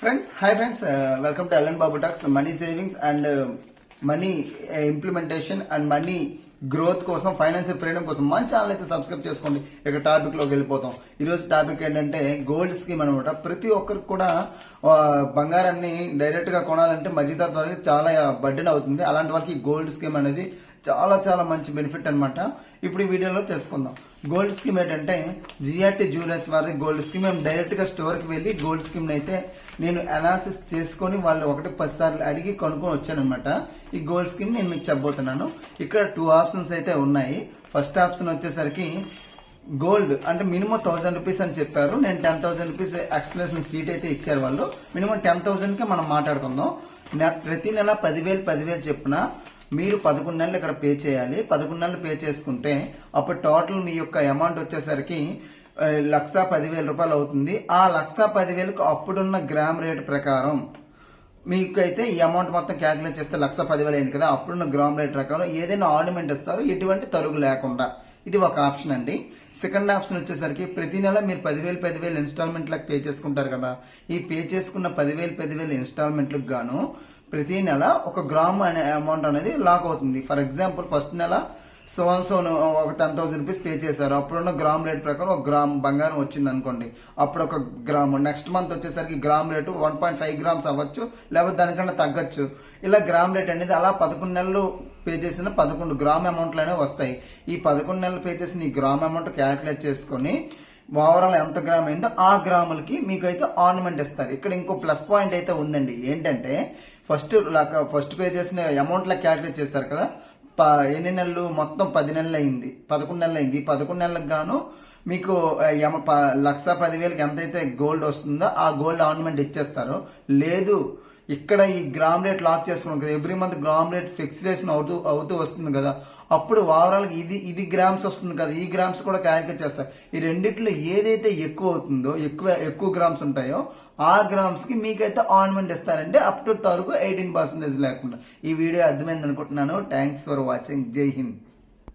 Friends hi friends welcome to LN Babu talks money savings and money implementation and money growth కోసం financial freedom కోసం మన channel అయితే subscribe చేసుకోండి. ఇక టాపిక్లోకి వెళ్ళిపోతాం. ఈరోజు టాపిక్ ఏంటంటే గోల్డ్ స్కీమ్ అనమాట ప్రతి ఒక్కరికి కూడా బంగారాన్ని డైరెక్ట్గా కొనాలంటే మధ్యతరగతి ద్వారా చాలా బడ్డెన్ అవుతుంది. అలాంటి వాళ్ళకి గోల్డ్ స్కీమ్ అనేది చాలా చాలా మంచి బెనిఫిట్ అన్నమాట. ఇప్పుడు ఈ వీడియోలో తెలుసుకుందాం. గోల్డ్ స్కీమ్ ఏంటంటే జిఆర్టీ జ్యువెలర్స్ వారి గోల్డ్ స్కీమ్ మేము డైరెక్ట్గా స్టోర్కి వెళ్ళి గోల్డ్ స్కీమ్ అయితే నేను అనాలిసిస్ చేసుకొని వాళ్ళు ఒకటి పది సార్లు అడిగి కొనుక్కొని వచ్చానమాట ఈ గోల్డ్ స్కీమ్ నేను మీకు చెప్పబోతున్నాను. ఇక్కడ టూ ఆప్షన్స్ అయితే ఉన్నాయి. ఫస్ట్ ఆప్షన్ వచ్చేసరికి గోల్డ్ అంటే మినిమం థౌసండ్ రూపీస్ అని చెప్పారు. నేను ten thousand rupees explanation sheet అయితే ఇచ్చారు వాళ్ళు. మినిమం టెన్ థౌసండ్కే మనం మాట్లాడుకుందాం. ప్రతి నెల పదివేలు పదివేలు చెప్పున మీరు పదకొండు నెలలు ఇక్కడ పే చేయాలి. పదకొండు నెలలు పే చేసుకుంటే అప్పుడు టోటల్ మీ యొక్క అమౌంట్ వచ్చేసరికి లక్ష పదివేల రూపాయలు అవుతుంది. ఆ లక్ష పదివేలకు అప్పుడున్న గ్రామ్ రేట్ ప్రకారం మీకు అయితే ఈ అమౌంట్ మొత్తం క్యాల్కులేట్ చేస్తే లక్ష పదివేలు అయింది కదా అప్పుడున్న గ్రామ్ రేట్ ప్రకారం ఏదైనా ఆర్నమెంట్ ఇస్తారు. ఎటువంటి తరుగు లేకుండా. ఇది ఒక ఆప్షన్ అండి. సెకండ్ ఆప్షన్ వచ్చేసరికి ప్రతి నెల మీరు పదివేలు పదివేలు ఇన్స్టాల్మెంట్లకు పే చేసుకుంటారు కదా. ఈ పే చేసుకున్న పదివేలు పదివేలు ఇన్స్టాల్మెంట్లకు గాను ప్రతి నెల ఒక గ్రామ్ అనే అమౌంట్ అనేది లాక్ అవుతుంది. ఫర్ ఎగ్జాంపుల్ ఫస్ట్ నెల సోన్ సోన్ uh, ఒక టెన్ థౌసండ్ రూపీస్ పే చేశారు. అప్పుడున్న గ్రామ్ రేట్ ప్రకారం ఒక గ్రామ్ బంగారం వచ్చింది అనుకోండి. అప్పుడు ఒక గ్రామ్ నెక్స్ట్ మంత్ వచ్చేసరికి gram rate one point five grams అవ్వచ్చు లేకపోతే దానికన్నా తగ్గచ్చు. ఇలా గ్రామ్ రేట్ అనేది అలా పదకొండు నెలలు పే చేసిన పదకొండు గ్రామ్ అమౌంట్లు అనేవి వస్తాయి. ఈ పదకొండు నెలలు పే చేసిన ఈ గ్రామ్ అమౌంట్ క్యాలిక్యులేట్ చేసుకొని ఓవరాల్ ఎంత గ్రామ్ అయిందో ఆ గ్రాములకి మీకు అయితే ఆర్నమెంట్ ఇస్తారు. ఇక్కడ ఇంకో ప్లస్ పాయింట్ అయితే ఉందండి. ఏంటంటే ఫస్ట్ ఫస్ట్ పే చేసిన అమౌంట్ లా క్యాలిక్యులేట్ చేశారు కదా. ప- ఎన్ని నెలలు? మొత్తం పది నెలలు అయింది పదకొండు నెలలు అయింది ఈ పదకొండు నెలలకు గాను మీకు యమ- ప- లక్ష పదివేలకి ఎంతైతే గోల్డ్ వస్తుందో ఆ గోల్డ్ ఆర్నమెంట్ ఇచ్చేస్తారు. లేదు ఇక్కడ ఈ గ్రామ్ రేట్ లాక్ చేసుకున్నాం కదా. Every month gram rate fixation అవుతూ అవుతూ వస్తుంది కదా. అప్పుడు వారాలకు ఇది ఇది గ్రామ్స్ వస్తుంది కదా. ఈ గ్రామ్స్ కూడా క్యాలిక్యులేట్ చేస్తారు. ఈ రెండిట్లో ఏదైతే ఎక్కువ అవుతుందో ఎక్కువ ఎక్కువ గ్రామ్స్ ఉంటాయో ఆ గ్రామ్స్కి మీకైతే ఆన్మెంట్ ఇస్తారంటే అప్ టు వరకు ఎయిటీన్ పర్సెంటేజ్ లేకుండా. ఈ వీడియో అర్థమైంది అనుకుంటున్నాను. థ్యాంక్స్ ఫర్ వాచింగ్ జై హింద్